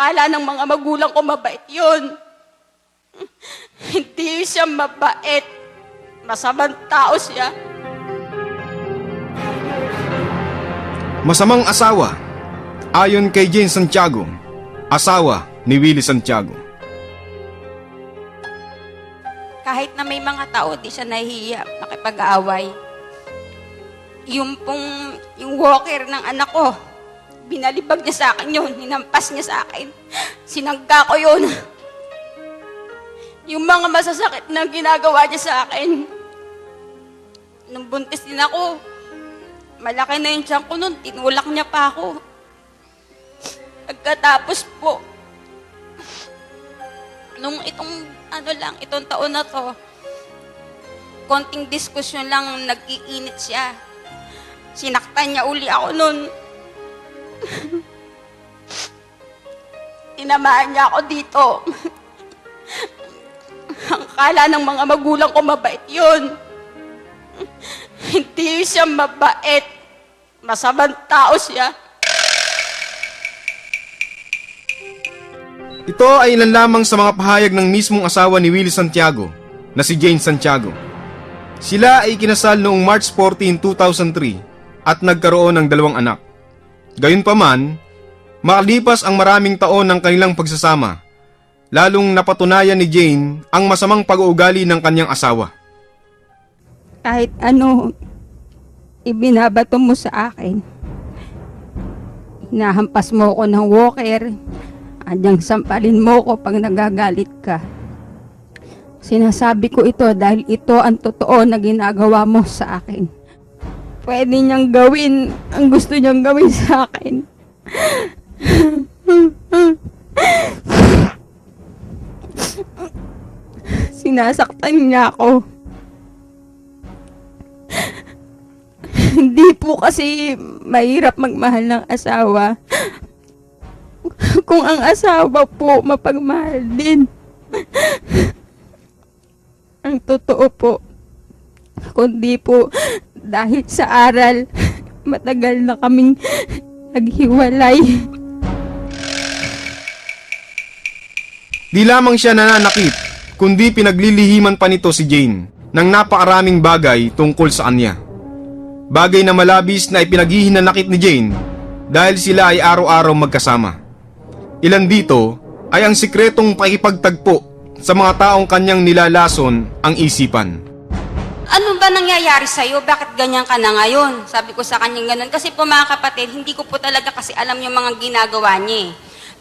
Akala ng mga magulang ko mabait yun. Hindi siya mabait. Masamang tao siya. Masamang asawa. Ayon kay Jane Santiago, asawa ni Willie Santiago. Kahit na may mga tao, di siya nahihiya makipag-aaway. Yung pong, yung walker ng anak ko, binalibag niya sa akin yun, hinampas niya sa akin. Sinangga ko yun. Yung mga masasakit na ginagawa niya sa akin. Nung buntis din ako, malaki na yung tiyan ko nun, tinulak niya pa ako. Pagkatapos po, nung itong ano lang, itong taon na to, konting diskusyon lang, nag-iinit siya. Sinaktan niya uli ako nun. Tinamaan niya ako dito. Ang kala ng mga magulang ko mabait yun. Hindi siya mabait. Masamang tao siya. Ito ay ilan lamang sa mga pahayag ng mismong asawa ni Willie Santiago na si Jane Santiago. Sila ay kinasal noong March 14, 2003 at nagkaroon ng dalawang anak. Gayunpaman, makalipas ang maraming taon ng kanilang pagsasama, lalong napatunayan ni Jane ang masamang pag-uugali ng kanyang asawa. kahit ano ibinabato mo sa akin. Hinahampas mo ko ng walker. Andyang sampalin mo ko pag nagagalit ka. Sinasabi ko ito dahil ito ang totoo na ginagawa mo sa akin. Pwede niyang gawin ang gusto niyang gawin sa akin. Sinasaktan niya ako. Hindi po kasi mahirap magmahal ng asawa. Kung ang asawa po mapagmahal din. ang totoo po. Kundi po dahil sa aral, matagal na kaming naghiwalay. Di lamang siya nananakit, kundi pinaglilihiman pa nito si Jane ng napakaraming bagay tungkol sa kanya. Bagay na malabis na ipinaghihinanakit ni Jane dahil sila ay araw-araw magkasama. Ilan dito ay ang sikretong pakipagtagpo sa mga taong kanyang nilalason ang isipan. Ano ba nangyayari sa'yo? Bakit ganyan ka na ngayon? Sabi ko sa kanyang ganun. Kasi po mga kapatid, hindi ko po talaga kasi alam yung mga ginagawa niya eh.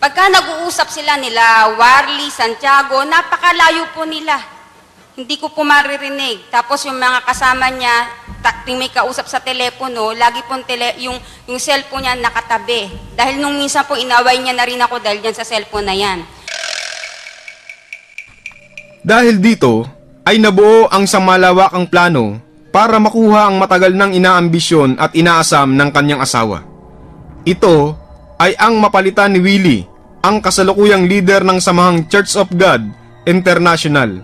Pagka nag-uusap sila nila, Warley, Santiago, napakalayo po nila. Hindi ko po maririnig. Tapos yung mga kasama niya, may kausap sa telepono, lagi pong tele, yung, yung cellphone niya nakatabi. Dahil nung minsan po inaway niya na rin ako dahil dyan sa cellphone na yan. Dahil dito ay nabuo ang isang malawakang plano para makuha ang matagal nang inaambisyon at inaasam ng kanyang asawa. Ito ay ang mapalitan ni Willie, ang kasalukuyang leader ng samahang Church of God International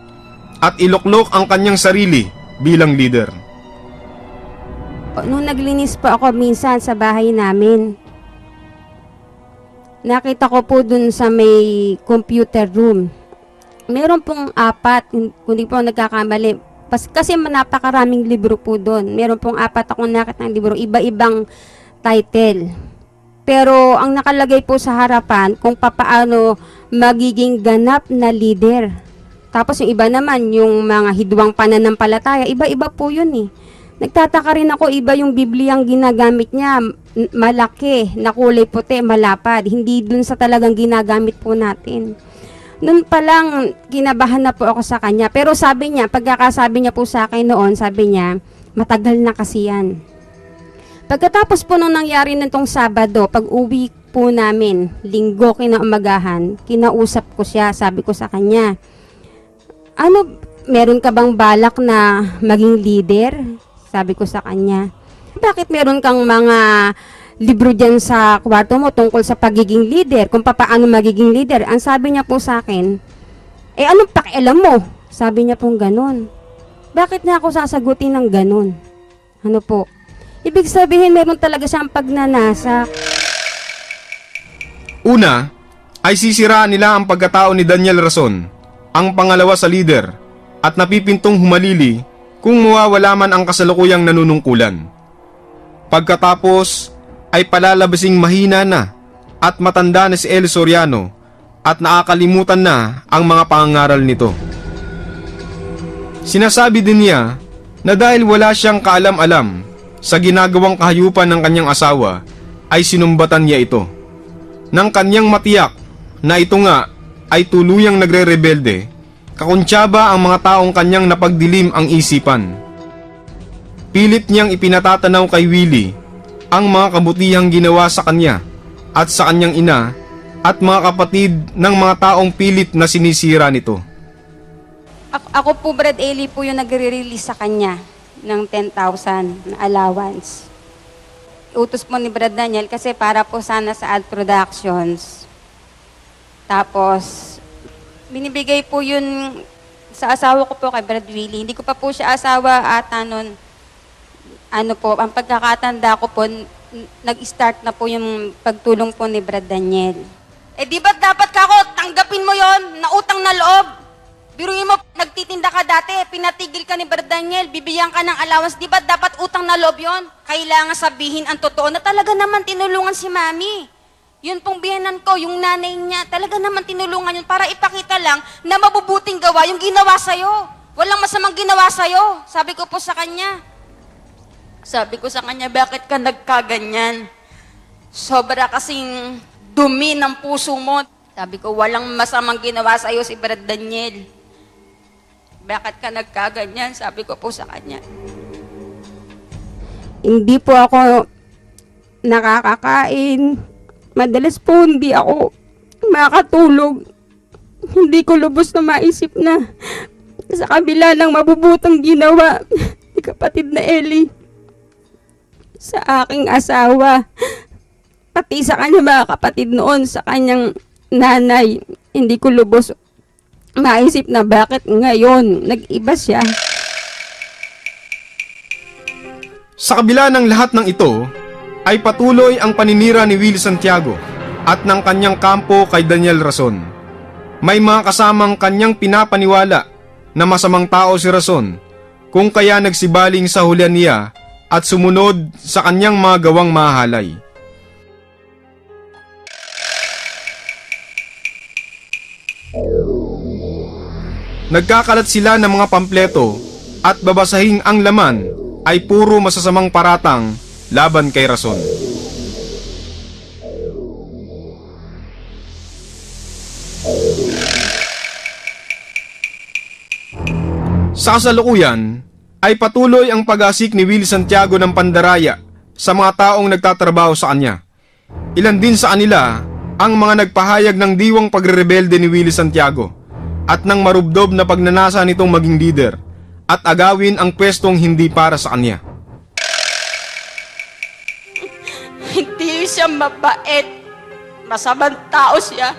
at iluklok ang kanyang sarili bilang leader. Nung naglinis po ako minsan sa bahay namin, nakita ko po dun sa may computer room. Meron pong apat, kung di po nagkakamali. Kasi napakaraming libro po doon. Meron pong apat akong nakita ng libro, iba-ibang title. Pero ang nakalagay po sa harapan kung papaano magiging ganap na leader. Tapos yung iba naman, yung mga hidwang pananampalataya, iba-iba po yun eh. Nagtataka rin ako, iba yung Bibliyang ginagamit niya, malaki, na kulay puti, malapad. Hindi dun sa talagang ginagamit po natin. Noon pa lang, kinabahan na po ako sa kanya. Pero sabi niya, pagkakasabi niya po sa akin noon, sabi niya, matagal na kasi yan. Pagkatapos po nung nangyari nitong Sabado, pag uwi po namin, linggo kinaumagahan, kinausap ko siya, sabi ko sa kanya, ano, meron ka bang balak na maging leader? Sabi ko sa kanya, bakit meron kang mga libro dyan sa kwarto mo tungkol sa pagiging leader, kung paano magiging leader? Ang sabi niya po sa akin, eh anong pakialam mo? Sabi niya pong ganun. Bakit niya ako sasagutin ng ganun? Ano po? Ibig sabihin, meron talaga siyang pagnanasa. Una, ay sisiraan nila ang pagkatao ni Daniel Rason, ang pangalawa sa leader, at napipintong humalili kung mawawala man ang kasalukuyang nanunungkulan. Pagkatapos ay palalabasing mahina na at matanda na si El Soriano at nakakalimutan na ang mga pangangaral nito. Sinasabi din niya na dahil wala siyang kaalam-alam sa ginagawang kahayupan ng kanyang asawa ay sinumbatan niya ito. Nang kanyang matiyak na ito nga ay tuluyang nagre-rebelde, kakuntsaba ang mga taong kanyang napagdilim ang isipan. Pilit niyang ipinatatanaw kay Willie ang mga kabutihang ginawa sa kanya at sa kanyang ina at mga kapatid ng mga taong pilit na sinisira nito. Ako, ako po, Brad Eli po yung nagre-release sa kanya ng 10,000 na allowance. Utos po ni Brad Daniel kasi para po sana sa ad productions. Tapos, binibigay po yun sa asawa ko po kay Brad Willie. Hindi ko pa po siya asawa ata nun. Ano po, ang pagkakatanda ko po, nag-start na po yung pagtulong po ni Brad Daniel. Eh di ba dapat ka ako, tanggapin mo yon na utang na loob? Biruin mo, nagtitinda ka dati, pinatigil ka ni Brad Daniel, bibigyan ka ng allowance, di ba dapat utang na loob yon? Kailangan sabihin ang totoo na talaga naman tinulungan si Mami. Yun pong biyanan ko, yung nanay niya, talaga naman tinulungan yun para ipakita lang na mabubuting gawa yung ginawa sa'yo. Walang masamang ginawa sa'yo. Sabi ko po sa kanya. Sabi ko sa kanya, bakit ka nagkaganyan? Sobra kasing dumi ng puso mo. Sabi ko, walang masamang ginawa sa'yo si Brad Daniel. Bakit ka nagkaganyan? Sabi ko po sa kanya. hindi po ako nakakakain. Madalas po hindi ako makatulog. Hindi ko lubos na maisip na sa kabila ng mabubutang ginawa ni kapatid na Ellie sa aking asawa. Pati sa kanya mga kapatid noon, sa kanyang nanay, hindi ko lubos maisip na bakit ngayon nag-iba siya. Sa kabila ng lahat ng ito, ay patuloy ang paninira ni Will Santiago at ng kanyang kampo kay Daniel Rason. May mga kasamang kanyang pinapaniwala na masamang tao si Rason kung kaya nagsibaling sa hulyan niya at sumunod sa kanyang mga gawang mahalay. Nagkakalat sila ng mga pampleto at babasahing ang laman ay puro masasamang paratang laban kay Rason. Sa kasalukuyan, ay patuloy ang pag-asik ni Will Santiago ng pandaraya sa mga taong nagtatrabaho sa kanya. Ilan din sa kanila ang mga nagpahayag ng diwang pagrerebelde ni Willie Santiago at ng marubdob na pagnanasa nitong maging leader at agawin ang pwestong hindi para sa kanya. Hindi siya mabait. Masamang tao siya.